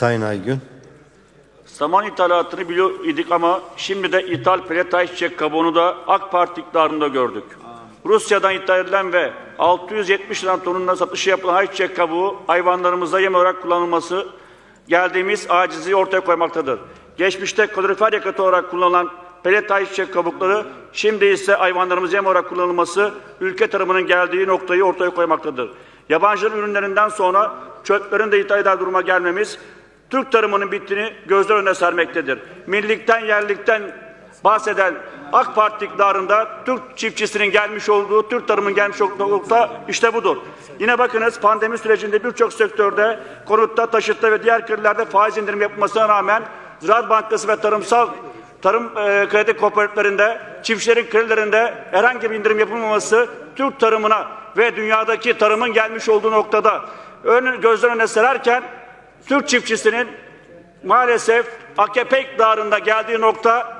Sayın Aygün. Saman ithalatını biliyor idik ama şimdi de ithal pelet ayçiçek kabuğunu da AK Parti iktidarında gördük. Rusya'dan ithal edilen ve 670 lira tonunda satışı yapılan ayçiçek kabuğu hayvanlarımıza yem olarak kullanılması geldiğimiz acizliği ortaya koymaktadır. Geçmişte kalorifer yakıtı olarak kullanılan pelet ayçiçek kabukları şimdi ise hayvanlarımıza yem olarak kullanılması ülke tarımının geldiği noktayı ortaya koymaktadır. Yabancıların ürünlerinden sonra çöplerin de ithal eder duruma gelmemiz Türk tarımının bittiğini gözler önüne sermektedir. Millilikten, yerlikten bahseden AK Parti iktidarında Türk çiftçisinin gelmiş olduğu, Türk tarımının gelmiş olduğu nokta işte budur. Yine bakınız pandemi sürecinde birçok sektörde konutta, taşıtta ve diğer kreditlerde faiz indirim yapılmasına rağmen Ziraat Bankası ve tarımsal tarım e, kredi kooperatiflerinde, çiftçilerin kredilerinde herhangi bir indirim yapılmaması Türk tarımına ve dünyadaki tarımın gelmiş olduğu noktada ön, gözler önüne sererken Türk çiftçisinin maalesef AKP iktidarında geldiği nokta